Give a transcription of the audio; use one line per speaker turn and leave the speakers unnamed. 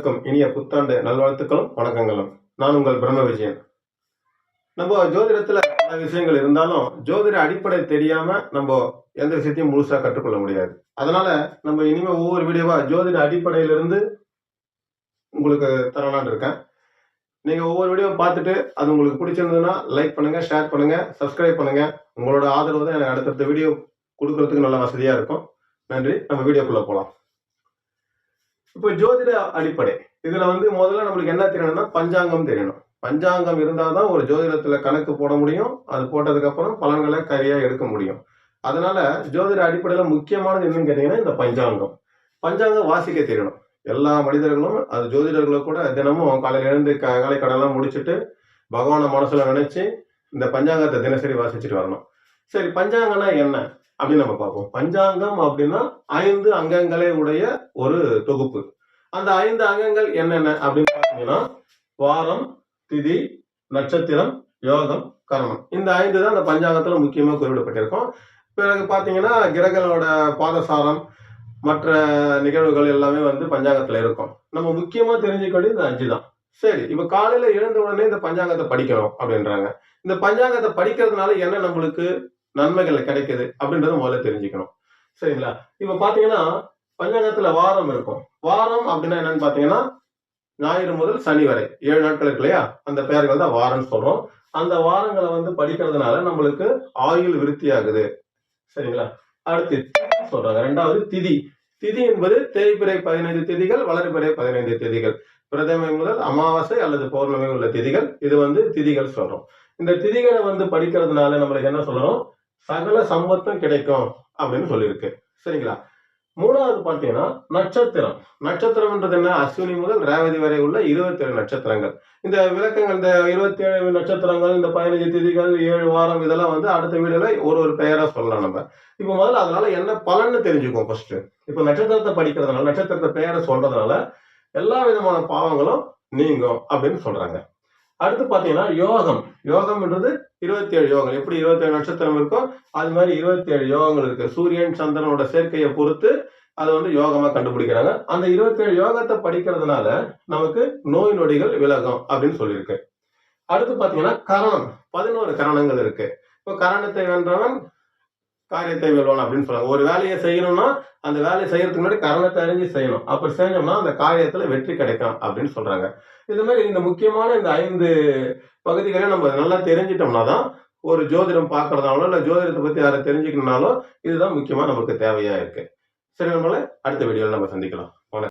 அனைவருக்கும் இனிய புத்தாண்டு நல்வாழ்த்துக்களும் வணக்கங்களும் நான் உங்கள் பிரம்ம விஜயன் நம்ம ஜோதிடத்துல பல விஷயங்கள் இருந்தாலும் ஜோதிட அடிப்படை தெரியாம நம்ம எந்த விஷயத்தையும் முழுசா கற்றுக்கொள்ள முடியாது அதனால நம்ம இனிமே ஒவ்வொரு வீடியோவா ஜோதிட அடிப்படையிலிருந்து உங்களுக்கு தரலான் இருக்கேன் நீங்க ஒவ்வொரு வீடியோ பார்த்துட்டு அது உங்களுக்கு பிடிச்சிருந்ததுன்னா லைக் பண்ணுங்க ஷேர் பண்ணுங்க சப்ஸ்கிரைப் பண்ணுங்க உங்களோட ஆதரவு தான் எனக்கு அடுத்தடுத்த வீடியோ கொடுக்கறதுக்கு நல்ல வசதியா இருக்கும் நன்றி நம்ம வீடியோக்குள்ள போகலாம் இப்போ ஜோதிட அடிப்படை இதுல வந்து முதல்ல நம்மளுக்கு என்ன தெரியணும்னா பஞ்சாங்கம் தெரியணும் பஞ்சாங்கம் இருந்தாதான் ஒரு ஜோதிடத்துல கணக்கு போட முடியும் அது போட்டதுக்கு அப்புறம் பலன்களை கரியா எடுக்க முடியும் அதனால ஜோதிட அடிப்படையில முக்கியமானது என்னன்னு கேட்டீங்கன்னா இந்த பஞ்சாங்கம் பஞ்சாங்கம் வாசிக்க தெரியணும் எல்லா மனிதர்களும் அது ஜோதிடர்களை கூட தினமும் காலையில இருந்து காலை கடலாம் முடிச்சுட்டு பகவானை மனசுல நினைச்சு இந்த பஞ்சாங்கத்தை தினசரி வாசிச்சுட்டு வரணும் சரி பஞ்சாங்கம்னா என்ன அப்படின்னு நம்ம பார்ப்போம் பஞ்சாங்கம் அப்படின்னா ஐந்து அங்கங்களை உடைய ஒரு தொகுப்பு அந்த ஐந்து அங்கங்கள் என்னென்ன அப்படின்னு பார்த்தீங்கன்னா வாரம் திதி நட்சத்திரம் யோகம் கரணம் இந்த ஐந்து தான் அந்த பஞ்சாங்கத்துல முக்கியமாக குறிப்பிடப்பட்டிருக்கும் பிறகு பார்த்தீங்கன்னா கிரகங்களோட பாதசாரம் மற்ற நிகழ்வுகள் எல்லாமே வந்து பஞ்சாங்கத்துல இருக்கும் நம்ம முக்கியமா தெரிஞ்சுக்கொண்டு இந்த அஞ்சு தான் சரி இப்ப காலையில எழுந்த உடனே இந்த பஞ்சாங்கத்தை படிக்கணும் அப்படின்றாங்க இந்த பஞ்சாங்கத்தை படிக்கிறதுனால என்ன நம்மளுக்கு நன்மைகள் கிடைக்குது அப்படின்றத முதல்ல தெரிஞ்சுக்கணும் சரிங்களா இப்ப பாத்தீங்கன்னா பஞ்சாங்கத்துல வாரம் இருக்கும் வாரம் அப்படின்னா என்னன்னு பாத்தீங்கன்னா ஞாயிறு முதல் சனி வரை ஏழு நாட்கள் இருக்கு இல்லையா அந்த பெயர்கள் தான் வாரம்னு சொல்றோம் அந்த வாரங்களை வந்து படிக்கிறதுனால நம்மளுக்கு ஆயுள் விருத்தி ஆகுது சரிங்களா அடுத்து சொல்றாங்க ரெண்டாவது திதி திதி என்பது தேய்பிறை பதினைந்து திதிகள் வளர்பிறை பதினைந்து திதிகள் பிரதமை முதல் அமாவாசை அல்லது பௌர்ணமி உள்ள திதிகள் இது வந்து திதிகள் சொல்றோம் இந்த திதிகளை வந்து படிக்கிறதுனால நம்மளுக்கு என்ன சொல்றோம் சகல சம்பத்தும் கிடைக்கும் அப்படின்னு சொல்லியிருக்கு சரிங்களா மூணாவது பார்த்தீங்கன்னா நட்சத்திரம் நட்சத்திரம்ன்றது என்ன அஸ்வினி முதல் ரேவதி வரை உள்ள இருபத்தி ஏழு நட்சத்திரங்கள் இந்த விளக்கங்கள் இந்த இருபத்தி ஏழு நட்சத்திரங்கள் இந்த பதினஞ்சு திதிகள் ஏழு வாரம் இதெல்லாம் வந்து அடுத்த வீடியோல ஒரு ஒரு பெயரா சொல்லலாம் நம்ம இப்போ முதல்ல அதனால என்ன பலன்னு தெரிஞ்சுக்கோம் ஃபர்ஸ்ட் இப்போ நட்சத்திரத்தை படிக்கிறதுனால நட்சத்திரத்தை பெயரை சொல்றதுனால எல்லா விதமான பாவங்களும் நீங்கும் அப்படின்னு சொல்றாங்க அடுத்து பார்த்தீங்கன்னா யோகம் யோகம்ன்றது இருபத்தி ஏழு யோகங்கள் எப்படி இருபத்தி ஏழு நட்சத்திரம் இருக்கோ அது மாதிரி இருபத்தி ஏழு யோகங்கள் இருக்கு சூரியன் சந்திரனோட சேர்க்கையை பொறுத்து அதை வந்து யோகமா கண்டுபிடிக்கிறாங்க அந்த இருபத்தி ஏழு யோகத்தை படிக்கிறதுனால நமக்கு நோய் நொடிகள் விலகும் அப்படின்னு சொல்லியிருக்கு அடுத்து பாத்தீங்கன்னா கரணம் பதினோரு கரணங்கள் இருக்கு இப்போ கரணத்தை வென்றவன் காரியத்தை வெல்வான் அப்படின்னு சொல்ல ஒரு வேலையை செய்யணும்னா அந்த வேலையை செய்யறதுக்கு முன்னாடி கரணத்தை அறிஞ்சு செய்யணும் அப்படி செஞ்சோம்னா அந்த காரியத்துல வெற்றி கிடைக்கும் அப்படின்னு சொல்றாங்க இது மாதிரி இந்த முக்கியமான இந்த ஐந்து பகுதிகளை நம்ம நல்லா தெரிஞ்சிட்டோம்னா தான் ஒரு ஜோதிடம் பார்க்கறதாலோ இல்லை ஜோதிடத்தை பத்தி யாரை தெரிஞ்சுக்கணும்னாலும் இதுதான் முக்கியமா நமக்கு தேவையா இருக்கு சரி நம்மள அடுத்த வீடியோவில் நம்ம சந்திக்கலாம் வணக்கம்